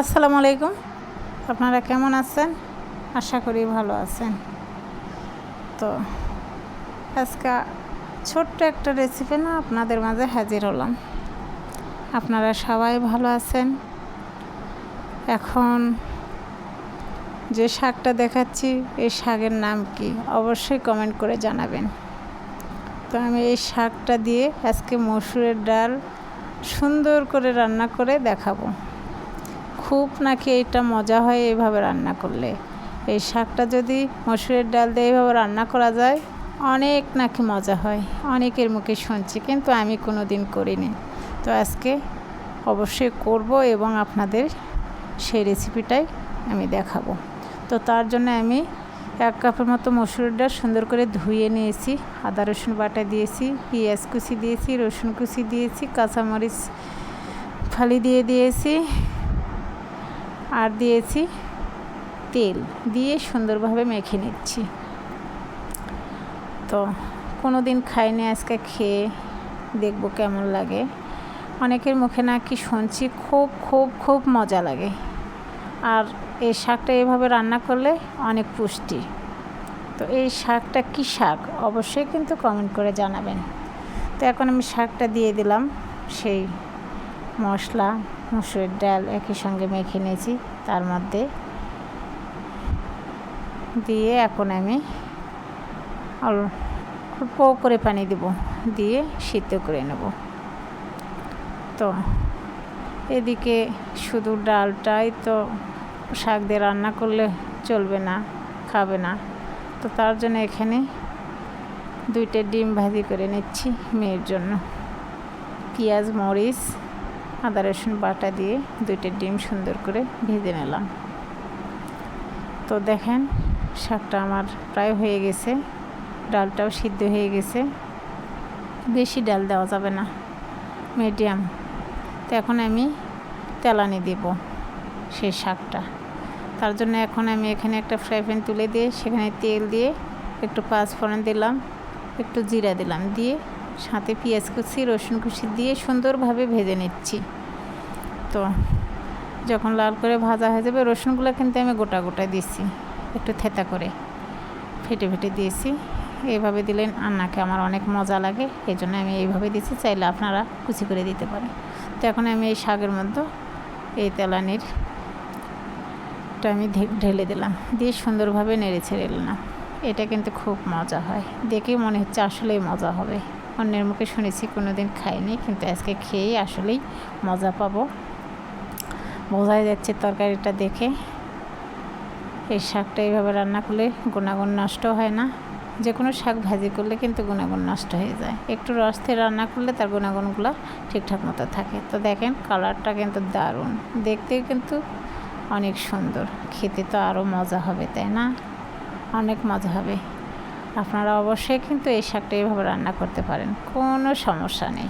আসসালামু আলাইকুম। আপনারা কেমন আছেন? আশা করি ভালো আছেন। তো আজকে ছোট্ট একটা রেসিপি না আপনাদের মাঝে হাজির হলাম। আপনারা সবাই ভালো আছেন? এখন যে শাকটা দেখাচ্ছি, এই শাকের নাম কি? অবশ্যই কমেন্ট করে জানাবেন। তো আমি এই শাকটা দিয়ে আজকে মসুরের ডাল সুন্দর করে রান্না করে দেখাবো। খুব নাকি এটা মজা হয় এইভাবে রান্না করলে? এই শাকটা যদি মসুরের ডাল দিয়ে এইভাবে রান্না করা যায়, অনেক নাকি মজা হয়। অনেকের মুখে শুনছি, কিন্তু আমি কোনো দিন করিনি। তো আজকে অবশ্যই করব এবং আপনাদের সেই রেসিপিটাই আমি দেখাবো। তো তার জন্য আমি এক কাপের মতো মসুরের ডাল সুন্দর করে ধুয়ে নিয়েছি। আদা রসুন বাটা দিয়েছি, পেঁয়াজ কুচি দিয়েছি, রসুন কুচি দিয়েছি, কাঁচামরিচ ফালি দিয়ে দিয়েছি আর দিয়েছি তেল দিয়ে সুন্দরভাবে মেখে নিচ্ছি। তো কোনো দিন খাইনি আজকে, খেয়ে দেখব কেমন লাগে। অনেকের মুখে নাকি শুনছি, খুব খুব খুব মজা লাগে। আর এই শাকটা এভাবে রান্না করলে অনেক পুষ্টি। তো এই শাকটা কী শাক? অবশ্যই কিন্তু কমেন্ট করে জানাবেন। তো এখন আমি শাকটা দিয়ে দিলাম, সেই মশলা মুসুরের ডাল একই সঙ্গে মেখে নিয়েছি। তার মধ্যে দিয়ে এখন আমি অল্প করে পানি দেব, দিয়ে সিদ্ধ করে নেব। তো এদিকে শুধু ডালটাই তো শাক দিয়ে রান্না করলে চলবে না, খাবে না। তো তার জন্য এখানে দুইটা ডিম ভাজি করে নিচ্ছি মেয়ের জন্য। পেঁয়াজ, মরিচ আদা, রসুন বাটা দিয়ে দুইটা ডিম সুন্দর করে ভেজে নিলাম। তো দেখেন, শাকটা আমার প্রায় হয়ে গেছে, ডালটাও সিদ্ধ হয়ে গেছে। বেশি ডাল দেওয়া যাবে না, মিডিয়াম। তো এখন আমি তেলানি দেব সেই শাকটা। তার জন্য এখন আমি এখানে একটা ফ্রাই প্যান তুলে দিয়ে সেখানে তেল দিয়ে একটু পাঁচ ফোড়ন দিলাম, একটু জিরা দিলাম দিয়ে সাথে পেঁয়াজ কুচি, রসুন কুচি দিয়ে সুন্দরভাবে ভেজে নিচ্ছি। তো যখন লাল করে ভাজা হয়ে যাবে, রসুনগুলো কিন্তু আমি গোটা গোটা দিয়েছি, একটু থেতা করে ফেটে ফেটে দিয়েছি। এইভাবে দিলেন রান্নাকে আমার অনেক মজা লাগে এই জন্য আমি এইভাবে দিয়েছি, চাইলে আপনারা কুচি করে দিতে পারেন। তো এখন আমি এই শাকের মধ্যে এই তেলানির আমি ঢেলে দিলাম, দিয়ে সুন্দরভাবে নেড়ে ছেড়ে নিলাম। এটা কিন্তু খুব মজা হয় দেখেই মনে হচ্ছে আসলেই মজা হবে। অন্যের মুখে শুনেছি কোনো দিন খাইনি, কিন্তু আজকে খেয়েই আসলেই মজা পাবো। বোঝাই যাচ্ছে তরকারিটা দেখে। এই শাকটা এইভাবে রান্না করলে গুণাগুণ নষ্ট হয় না। যে কোনো শাক ভাজি করলে কিন্তু গুণাগুণ নষ্ট হয়ে যায়। একটু রস দিয়ে রান্না করলে তার গুণাগুণগুলো ঠিকঠাক মতো থাকে। তো দেখেন, কালারটা কিন্তু দারুণ। দেখতেও কিন্তু অনেক সুন্দর। খেতে তো আরও মজা হবে, তাই না? অনেক মজা হবে। আপনারা অবশ্যই কিন্তু এই শাকটা এইভাবে রান্না করতে পারেন কোনো সমস্যা নেই।